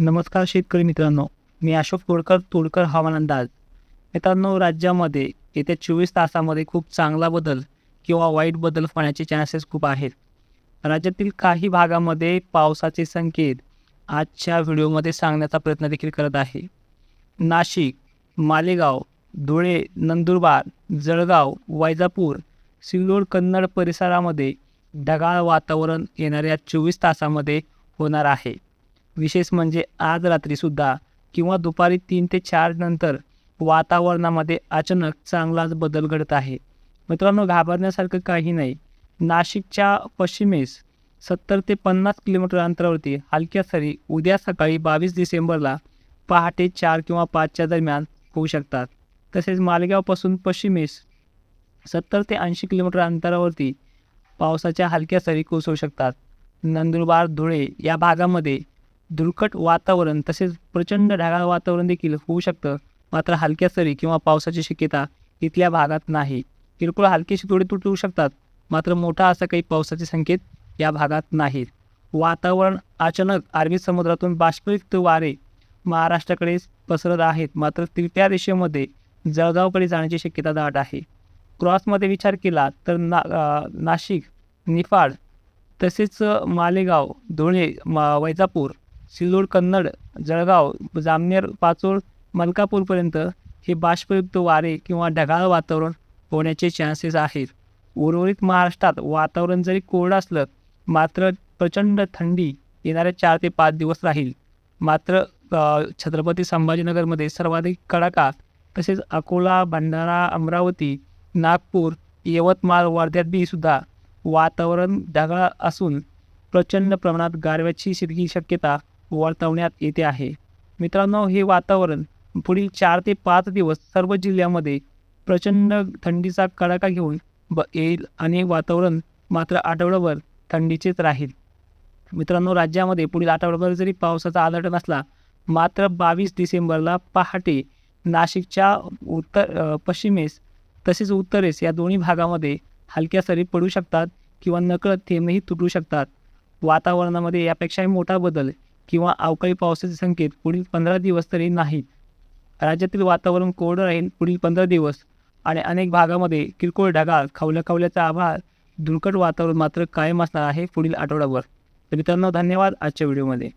नमस्कार शेतकरी मित्रांनो मी अशोक तोडकर तोडकर हवामान अंदाज मित्रांनो राज्यामध्ये येत्या चोवीस तासामध्ये खूप चांगला बदल किंवा वाईट बदल होण्याचे चान्सेस खूप आहेत. राज्यातील काही भागामध्ये पावसाचे संकेत आजच्या व्हिडिओमध्ये सांगण्याचा प्रयत्न देखील करत आहे. नाशिक मालेगाव धुळे नंदुरबार जळगाव वैजापूर सिल्लोड कन्नड परिसरामध्ये ढगाळ वातावरण येणाऱ्या चोवीस तासामध्ये होणार आहे. विशेष म्हणजे आज रात्रीसुद्धा किंवा दुपारी तीन ते चार नंतर वातावरणामध्ये अचानक चांगलाच बदल घडत आहे. मित्रांनो घाबरण्यासारखं काही नाही. नाशिकच्या पश्चिमेस सत्तर ते पन्नास किलोमीटर अंतरावरती हलक्या सरी उद्या सकाळी बावीस डिसेंबरला पहाटे चार किंवा पाचच्या दरम्यान होऊ शकतात. तसेच मालेगावपासून पश्चिमेस सत्तर ते ऐंशी किलोमीटर अंतरावरती पावसाच्या हलक्या सरी कोसळू शकतात. नंदुरबार धुळे या भागामध्ये धुळकट वातावरण तसेच प्रचंड ढगाळ वातावरण देखील होऊ शकतं. मात्र हलक्या सरी किंवा पावसाची शक्यता इथल्या भागात नाही. किरकोळ हलकेशी थोडे तुटू शकतात. मात्र मोठा असा काही पावसाचे संकेत या भागात नाहीत. वातावरण अचानक अरबी समुद्रातून बाष्पयुक्त वारे महाराष्ट्राकडे पसरत आहेत. मात्र तिरट्या रेषेमध्ये जळगावकडे जाण्याची शक्यता दाट आहे. क्रॉसमध्ये विचार केला तर ना नाशिक निफाड तसेच मालेगाव धुळे मा वैजापूर सिल्लोड कन्नड जळगाव जामनेर पाचोड मलकापूरपर्यंत हे बाष्पयुक्त वारे किंवा ढगाळ वातावरण होण्याचे चान्सेस आहेत. उर्वरित महाराष्ट्रात वातावरण जरी कोरडं असलं मात्र प्रचंड थंडी येणाऱ्या चार ते पाच दिवस राहील. मात्र छत्रपती संभाजीनगरमध्ये सर्वाधिक कडाका तसेच अकोला भंडारा अमरावती नागपूर यवतमाळ वर्ध्यात बी सुद्धा वातावरण ढगाळ असून प्रचंड प्रमाणात गारव्याची शिरकी शक्यता वर्तवण्यात येते आहे. मित्रांनो हे वातावरण पुढील चार ते पाच दिवस सर्व जिल्ह्यामध्ये प्रचंड थंडीचा कडाका घेऊन ब येईल आणि वातावरण मात्र आठवड्यावर थंडीचेच राहील. मित्रांनो राज्यामध्ये पुढील आठवड्यावर जरी पावसाचा अलर्ट नसला मात्र बावीस डिसेंबरला पहाटे नाशिकच्या उत्तर पश्चिमेस तसेच उत्तरेस या दोन्ही भागामध्ये हलक्या सरी पडू शकतात किंवा नकळत थेंबही तुटू शकतात. वातावरणामध्ये यापेक्षाही मोठा बदल किंवा अवकाळी पावसाचे संकेत पुढील पंधरा दिवस तरी नाहीत. राज्यातील वातावरण कोरडं राहील पुढील पंधरा दिवस. आणि अनेक भागामध्ये किरकोळ ढगाळ खावल्या खावल्याचा आभाळ धुळकट वातावरण मात्र कायम असणार आहे पुढील आठवड्यावर तर मित्रांनो धन्यवाद आजच्या व्हिडिओमध्ये.